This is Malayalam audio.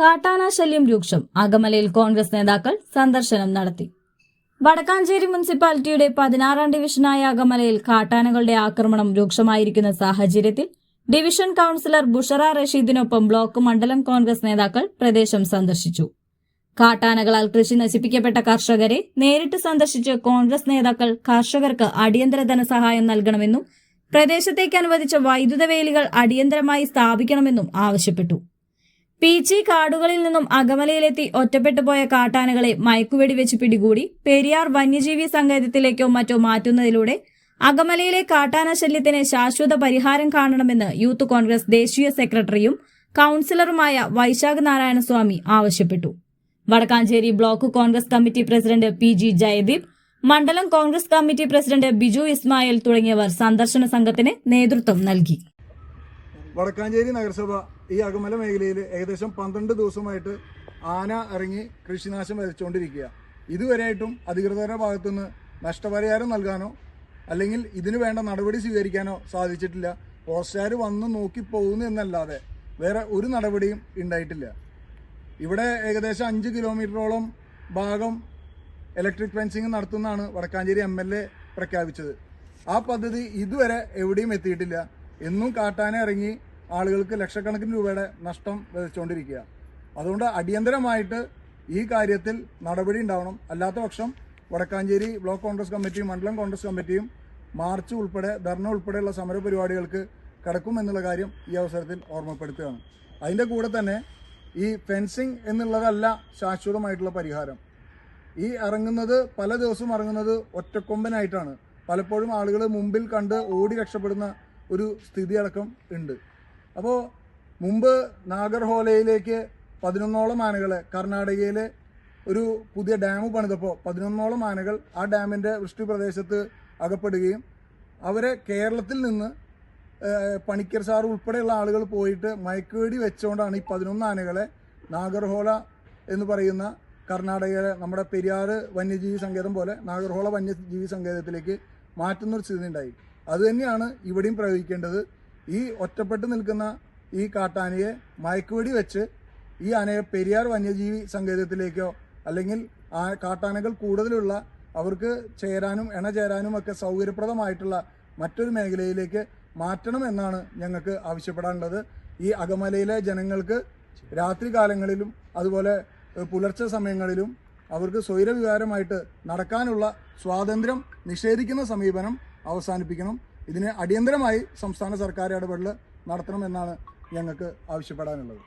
കാട്ടാന ശല്യം രൂക്ഷം. അകമലയിൽ കോൺഗ്രസ് നേതാക്കൾ സന്ദർശനം നടത്തി. വടക്കാഞ്ചേരി മുനിസിപ്പാലിറ്റിയുടെ പതിനാറാം ഡിവിഷനായ അകമലയിൽ കാട്ടാനകളുടെ ആക്രമണം രൂക്ഷമായിരിക്കുന്ന സാഹചര്യത്തിൽ ഡിവിഷൻ കൌൺസിലർ ബുഷറ റഷീദിനൊപ്പം ബ്ലോക്ക് മണ്ഡലം കോൺഗ്രസ് നേതാക്കൾ പ്രദേശം സന്ദർശിച്ചു. കാട്ടാനകളാൽ കൃഷി നശിപ്പിക്കപ്പെട്ട കർഷകരെ നേരിട്ട് സന്ദർശിച്ച് കോൺഗ്രസ് നേതാക്കൾ കർഷകർക്ക് അടിയന്തര ധനസഹായം നൽകണമെന്നും പ്രദേശത്തേക്ക് അനുവദിച്ച വൈദ്യുത വേലികൾ അടിയന്തരമായി സ്ഥാപിക്കണമെന്നും ആവശ്യപ്പെട്ടു. പീച്ചി കാടുകളിൽ നിന്നും അകമലയിലെത്തി ഒറ്റപ്പെട്ടു പോയ കാട്ടാനകളെ മയക്കുവെടി വെച്ച് പിടികൂടി പെരിയാർ വന്യജീവി സങ്കേതത്തിലേക്കോ മറ്റോ മാറ്റുന്നതിലൂടെ അകമലയിലെ കാട്ടാന ശല്യത്തിന് ശാശ്വത പരിഹാരം കാണണമെന്ന് യൂത്ത് കോൺഗ്രസ് ദേശീയ സെക്രട്ടറിയും കൌൺസിലറുമായ വൈശാഖ് നാരായണസ്വാമി ആവശ്യപ്പെട്ടു. Vadakkanchery block Congress committee president P G Jayadeep മണ്ഡലം കോൺഗ്രസ് കമ്മിറ്റി പ്രസിഡന്റ് ബിജു ഇസ്മായിൽ തുടങ്ങിയവർ സന്ദർശന സംഘത്തിന് നേതൃത്വം നൽകി. വടക്കാഞ്ചേരി നഗരസഭ ഈ അകമല മേഖലയിൽ ഏകദേശം പന്ത്രണ്ട് ദിവസമായിട്ട് ആന ഇറങ്ങി കൃഷിനാശം വരച്ചുകൊണ്ടിരിക്കുക. ഇതുവരെയായിട്ടും അധികൃതരുടെ ഭാഗത്തുനിന്ന് നഷ്ടപരിഹാരം നൽകാനോ അല്ലെങ്കിൽ ഇതിനു വേണ്ട നടപടി സ്വീകരിക്കാനോ സാധിച്ചിട്ടില്ല. ഫോറസ്റ്റുകാർ വന്ന് നോക്കി പോകുന്നു എന്നല്ലാതെ വേറെ ഒരു നടപടിയും ഉണ്ടായിട്ടില്ല. ഇവിടെ ഏകദേശം അഞ്ച് കിലോമീറ്ററോളം ഭാഗം ഇലക്ട്രിക് ഫെൻസിങ് നടത്തുന്നതാണ് വടക്കാഞ്ചേരി എം എൽ എ പ്രഖ്യാപിച്ചത്. ആ പദ്ധതി ഇതുവരെ എവിടെയും എത്തിയിട്ടില്ല. എന്നും കാട്ടാന ഇറങ്ങി ആളുകൾക്ക് ലക്ഷക്കണക്കിന് രൂപയുടെ നഷ്ടം വിതച്ചുകൊണ്ടിരിക്കുക അതുകൊണ്ട് അടിയന്തരമായിട്ട് ഈ കാര്യത്തിൽ നടപടി ഉണ്ടാവണം. അല്ലാത്ത പക്ഷം വടക്കാഞ്ചേരി ബ്ലോക്ക് കോൺഗ്രസ് കമ്മിറ്റിയും മണ്ഡലം കോൺഗ്രസ് കമ്മിറ്റിയും മാർച്ച് ഉൾപ്പെടെ ധർണ ഉൾപ്പെടെയുള്ള സമരപരിപാടികൾക്ക് കടക്കുമെന്നുള്ള കാര്യം ഈ അവസരത്തിൽ ഓർമ്മപ്പെടുത്തുകയാണ്. അതിന്റെ കൂടെ തന്നെ ഈ ഫെൻസിങ് എന്നുള്ളതല്ല ശാശ്വതമായിട്ടുള്ള പരിഹാരം. ഈ ഇറങ്ങുന്നത് പല ദിവസവും ഇറങ്ങുന്നത് ഒറ്റക്കൊമ്പനായിട്ടാണ്. പലപ്പോഴും ആളുകൾ മുമ്പിൽ കണ്ട് ഓടി രക്ഷപ്പെടുന്ന ഒരു സ്ഥിതിയടക്കം ഉണ്ട്. അപ്പോൾ മുമ്പ് നാഗർഹോലയിലേക്ക് പതിനൊന്നോളം ആനകൾ കർണാടകയിലെ ഒരു പുതിയ ഡാം പണിതപ്പോൾ പതിനൊന്നോളം ആനകൾ ആ ഡാമിന്റെ വൃഷ്ടി പ്രദേശത്ത് അകപ്പെടുകയും അവരെ കേരളത്തിൽ നിന്ന് പണിക്കർ സാർ ഉൾപ്പെടെയുള്ള ആളുകൾ പോയിട്ട് മയക്കേടി വെച്ചുകൊണ്ടാണ് ഈ പതിനൊന്ന് ആനകളെ നാഗർഹോല എന്ന് പറയുന്ന കർണാടകയിലെ നമ്മുടെ പെരിയാർ വന്യജീവി സങ്കേതം പോലെ നാഗർഹോള വന്യജീവി സങ്കേതത്തിലേക്ക് മാറ്റുന്ന ഒരു സ്ഥിതി ഉണ്ടായി. അതുതന്നെയാണ് ഇവിടെയും പ്രയോഗിക്കേണ്ടത് ഈ ഒറ്റപ്പെട്ട് നിൽക്കുന്ന ഈ കാട്ടാനയെ മയക്കുവെടി വെച്ച് ഈ ആനയെ പെരിയാർ വന്യജീവി സങ്കേതത്തിലേക്കോ അല്ലെങ്കിൽ ആ കാട്ടാനകൾ കൂടുതലുള്ള അവർക്ക് ചേരാനും ഇണ ചേരാനും ഒക്കെ സൗകര്യപ്രദമായിട്ടുള്ള മറ്റൊരു മേഖലയിലേക്ക് മാറ്റണം എന്നാണ് ഞങ്ങൾക്ക് ആവശ്യപ്പെടാനുള്ളത്. ഈ അകമലയിലെ ജനങ്ങൾക്ക് രാത്രി കാലങ്ങളിലും അതുപോലെ പുലർച്ചെ സമയങ്ങളിലും അവർക്ക് സ്വൈരവികാരമായിട്ട് നടക്കാനുള്ള സ്വാതന്ത്ര്യം നിഷേധിക്കുന്ന സമീപനം അവസാനിപ്പിക്കണം. ഇതിന് അടിയന്തരമായി സംസ്ഥാന സർക്കാർ ഇടപെടൽ നടത്തണമെന്നാണ് ഞങ്ങൾക്ക് ആവശ്യപ്പെടാനുള്ളത്.